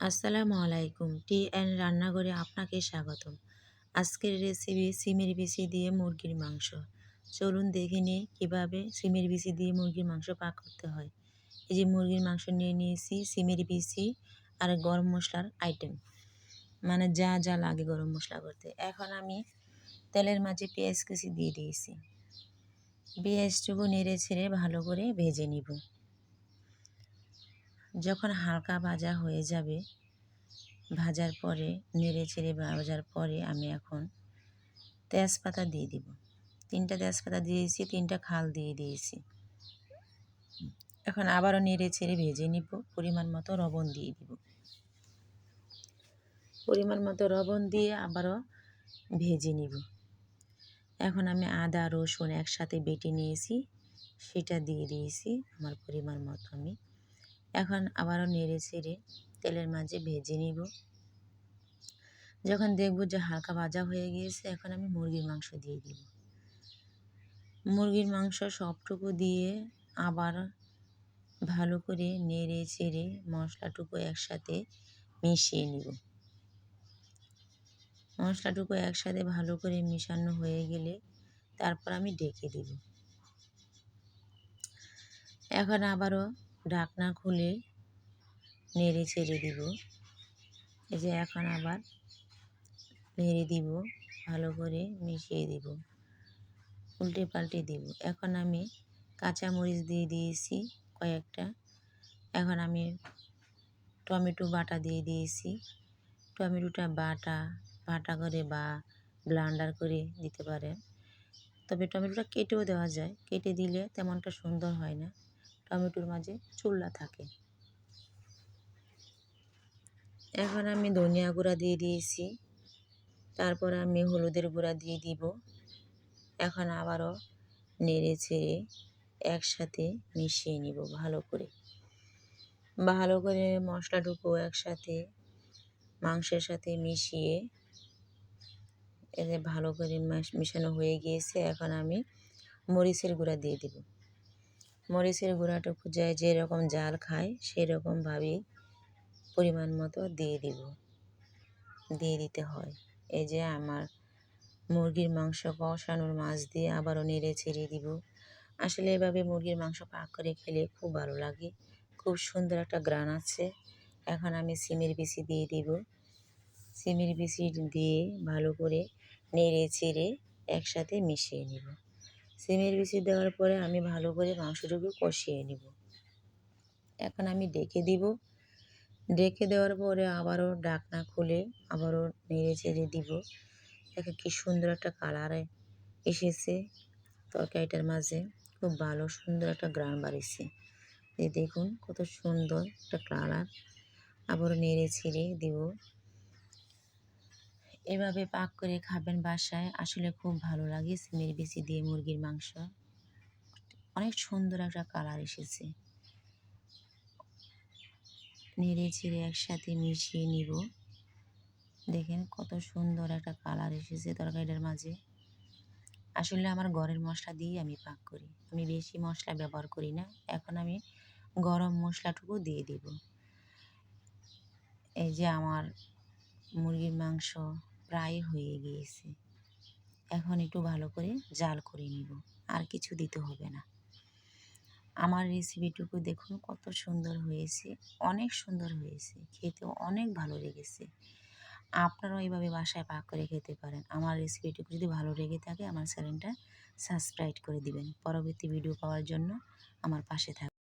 আসসালামু আলাইকুম। টি অ্যান্ড রান্নাঘরে আপনাকে স্বাগতম। আজকের রেসিপি সিমের বিচি দিয়ে মুরগির মাংস। চলুন দেখে নিই কীভাবে সিমের বিচি দিয়ে মুরগির মাংস পাক করতে হয়। এই যে মুরগির মাংস নিয়ে নিয়েছি, সিমের বিচি আর গরম মশলার আইটেম মানে যা যা লাগে গরম মশলা করতে। এখন আমি তেলের মাঝে পেঁয়াজ কুচি দিয়ে দিয়েছি। পেঁয়াজটুকু নেড়ে ছেড়ে ভালো করে ভেজে নিব। যখন হালকা ভাজা হয়ে যাবে, ভাজার পরে, নেড়ে চেড়ে ভাজার পরে আমি এখন তেজপাতা দিয়ে দিব। তিনটা তেজপাতা দিয়েছি, তিনটা খাল দিয়ে দিয়েছি। এখন আবারও নেড়ে ছেড়ে ভেজে নিব, পরিমাণ মতো লবণ দিয়ে দিব। পরিমাণ মতো লবণ দিয়ে আবারও ভেজে নিব। এখন আমি আদা, রসুন একসাথে বেটে নিয়েছি, সেটা দিয়ে দিয়েছি, আমার পরিমাণ মতো আমি। এখন আবারও নেড়ে ছেড়ে তেলের মাঝে ভেজে নিব। যখন দেখব যে হালকা ভাজা হয়ে গিয়েছে, এখন আমি মুরগির মাংস দিয়ে দিব। মুরগির মাংস সবটুকু দিয়ে আবার ভালো করে নেড়ে চেড়ে মশলাটুকু একসাথে মিশিয়ে নিব। মশলাটুকু একসাথে ভালো করে মিশানো হয়ে গেলে তারপর আমি ডেকে দিব। এখন আবারও ঢাকনা খুলে নেড়ে ছেড়ে দিব। এই যে এখন আবার নেড়ে দিব, ভালো করে মিশিয়ে দিব উল্টে পাল্টে দিব। এখন আমি কাঁচামরিচ দিয়ে দিয়েছি কয়েকটা। এখন আমি টমেটো বাটা দিয়ে দিয়েছি। টমেটোটা বাটা বাটা করে বা ব্লান্ডার করে দিতে পারেন। তবে টমেটোটা কেটেও দেওয়া যায়। কেটে দিলে তেমনটা সুন্দর হয় না। টমেটোর মাঝে চুল্লা থাকে। এখন আমি ধনিয়া গুঁড়া দিয়ে দিয়েছি। তারপর আমি হলুদের গুঁড়া দিয়ে দিব। এখন আবারও নেড়ে ছেড়ে একসাথে মিশিয়ে নিব ভালো করে। ভালো করে মশলাটুকু একসাথে মাংসের সাথে মিশিয়ে এদের ভালো করে মেশানো হয়ে গিয়েছে। এখন আমি মরিচের গুঁড়া দিয়ে দিব। মরিচের গুঁড়াটুকু যায় যেরকম জাল খায় সেরকমভাবেই পরিমাণ মতো দিয়ে দিব। দিয়ে দিতে হয়। এই যে আমার মুরগির মাংস কষানোর মাছ দিয়ে আবারও নেড়ে ছেড়ে দিব। আসলে এভাবে মুরগির মাংস পাক করে খেলে খুব ভালো লাগে। খুব সুন্দর একটা গ্রান আছে। এখন আমি সিমের বিচি দিয়ে দিব। সিমের বিচি দিয়ে ভালো করে নেড়ে চেড়ে একসাথে মিশিয়ে নিব। সিমের বিচি দেওয়ার পরে আমি ভালো করে মাংসটুকু কষিয়ে নিব। এখন আমি ডেকে দিব। ডেকে দেওয়ার পরে আবারও ডাকনা খুলে আবারও নেড়ে চেড়ে দিব। দেখে কি সুন্দর একটা কালারে এসেছে তরকারিটার মাঝে। খুব ভালো, সুন্দর একটা গ্রান বাড়িছে। দেখুন কত সুন্দর একটা কালার। আবারও নেড়ে ছেড়ে দিব। এভাবে পাক করে খাবেন বাসায়, আসলে খুব ভালো লাগে সিমের বিচি দিয়ে মুরগির মাংস। অনেক সুন্দর একটা কালার এসেছে। নেড়ে ছেড়ে একসাথে মিশিয়ে নিব। দেখেন কত সুন্দর একটা কালার এসেছে তরকারিটার মাঝে। আসলে আমার ঘরের মশলা দিয়েই আমি পাক করি। আমি বেশি মশলা ব্যবহার করি না। এখন আমি গরম মশলাটুকু দিয়ে দিব। এই যে আমার মুরগির মাংস প্রায় হয়ে গিয়েছে। এখন একটু ভালো করে জাল করে নিব, আর কিছু দিতে হবে না। আমার রেসিপিটুকু দেখুন কত সুন্দর হয়েছে, অনেক সুন্দর হয়েছে খেতে অনেক ভালো লেগেছে। আপনারাও এইভাবে বাসায় পাক করে খেতে পারেন। আমার রেসিপিটুকু যদি ভালো লেগে থাকে, আমার চ্যানেলটা সাবস্ক্রাইব করে দিবেন। পরবর্তী ভিডিও পাওয়ার জন্য আমার পাশে থাকবেন